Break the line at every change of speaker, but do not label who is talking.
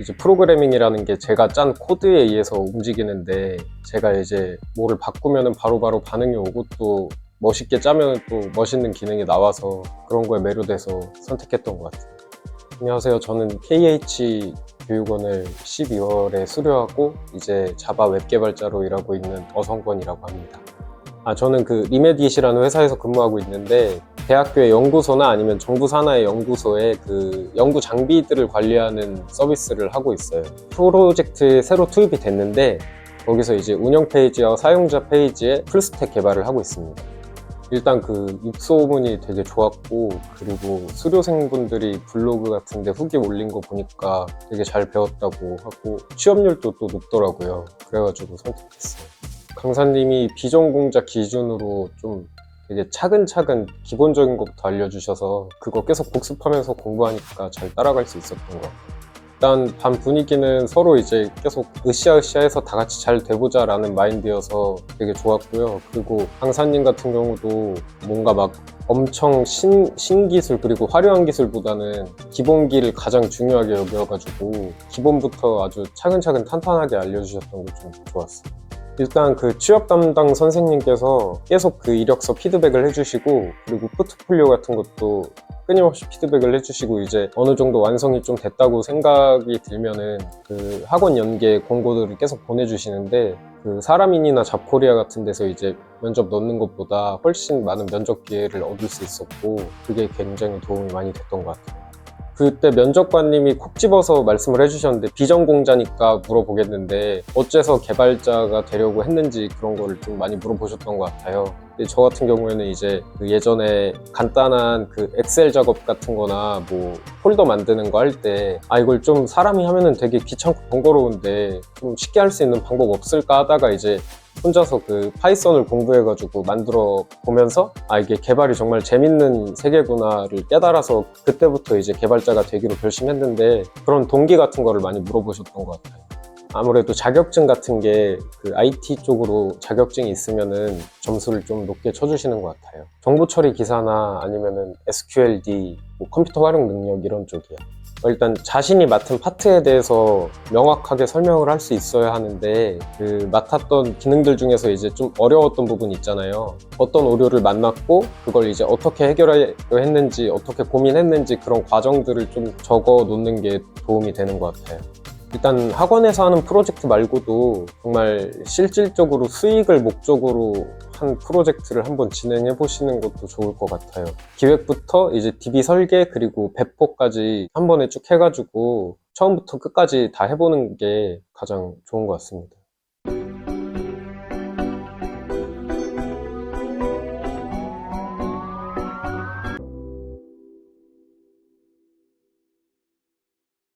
이제 프로그래밍이라는 게 제가 짠 코드에 의해서 움직이는데 제가 이제 뭐를 바꾸면은 바로바로 반응이 오고 또 멋있게 짜면 또 멋있는 기능이 나와서 그런 거에 매료돼서 선택했던 것 같아요. 안녕하세요. 저는 KH 교육원을 12월에 수료하고 이제 자바 웹 개발자로 일하고 있는 어성권이라고 합니다. 아, 저는 그 리메디시라는 회사에서 근무하고 있는데 대학교의 연구소나 아니면 정부 산하의 연구소에 그 연구 장비들을 관리하는 서비스를 하고 있어요. 프로젝트에 새로 투입이 됐는데 거기서 이제 운영 페이지와 사용자 페이지에 풀스택 개발을 하고 있습니다. 일단 그 입소문이 되게 좋았고 그리고 수료생분들이 블로그 같은데 후기 올린 거 보니까 되게 잘 배웠다고 하고 취업률도 또 높더라고요. 그래가지고 선택했어요. 강사님이 비전공자 기준으로 좀 되게 차근차근 기본적인 것부터 알려주셔서 그거 계속 복습하면서 공부하니까 잘 따라갈 수 있었던 것 같아요. 일단 반 분위기는 서로 이제 계속 으쌰으쌰해서 다 같이 잘 돼보자 라는 마인드여서 되게 좋았고요. 그리고 강사님 같은 경우도 뭔가 막 엄청 신, 신기술 그리고 화려한 기술보다는 기본기를 가장 중요하게 여겨가지고 기본부터 아주 차근차근 탄탄하게 알려주셨던 게 좀 좋았어요. 일단 그 취업 담당 선생님께서 계속 그 이력서 피드백을 해주시고 그리고 포트폴리오 같은 것도 끊임없이 피드백을 해주시고 이제 어느 정도 완성이 좀 됐다고 생각이 들면은 그 학원 연계 공고들을 계속 보내주시는데 그 사람인이나 잡코리아 같은 데서 이제 면접 넣는 것보다 훨씬 많은 면접 기회를 얻을 수 있었고 그게 굉장히 도움이 많이 됐던 것 같아요. 그때 면접관님이 콕 집어서 말씀을 해주셨는데 비전공자니까 물어보겠는데 어째서 개발자가 되려고 했는지 그런 거를 좀 많이 물어보셨던 것 같아요. 저 같은 경우에는 이제 그 예전에 간단한 그 엑셀 작업 같은 거나 뭐 폴더 만드는 거 할 때 아 이걸 좀 사람이 하면은 되게 귀찮고 번거로운데 좀 쉽게 할 수 있는 방법 없을까 하다가 이제 혼자서 그 파이썬을 공부해가지고 만들어 보면서 아 이게 개발이 정말 재밌는 세계구나를 깨달아서 그때부터 이제 개발자가 되기로 결심했는데 그런 동기 같은 거를 많이 물어보셨던 것 같아요. 아무래도 자격증 같은 게 그 IT 쪽으로 자격증이 있으면은 점수를 좀 높게 쳐주시는 것 같아요. 정보 처리 기사나 아니면은 SQLD, 뭐 컴퓨터 활용 능력 이런 쪽이요. 일단 자신이 맡은 파트에 대해서 명확하게 설명을 할 수 있어야 하는데 그 맡았던 기능들 중에서 이제 좀 어려웠던 부분 있잖아요. 어떤 오류를 만났고 그걸 이제 어떻게 해결하려 했는지 어떻게 고민했는지 그런 과정들을 좀 적어 놓는 게 도움이 되는 것 같아요. 일단 학원에서 하는 프로젝트 말고도 정말 실질적으로 수익을 목적으로 한 프로젝트를 한번 진행해 보시는 것도 좋을 것 같아요. 기획부터 이제 DB 설계 그리고 배포까지 한 번에 쭉 해가지고 처음부터 끝까지 다 해보는 게 가장 좋은 것 같습니다.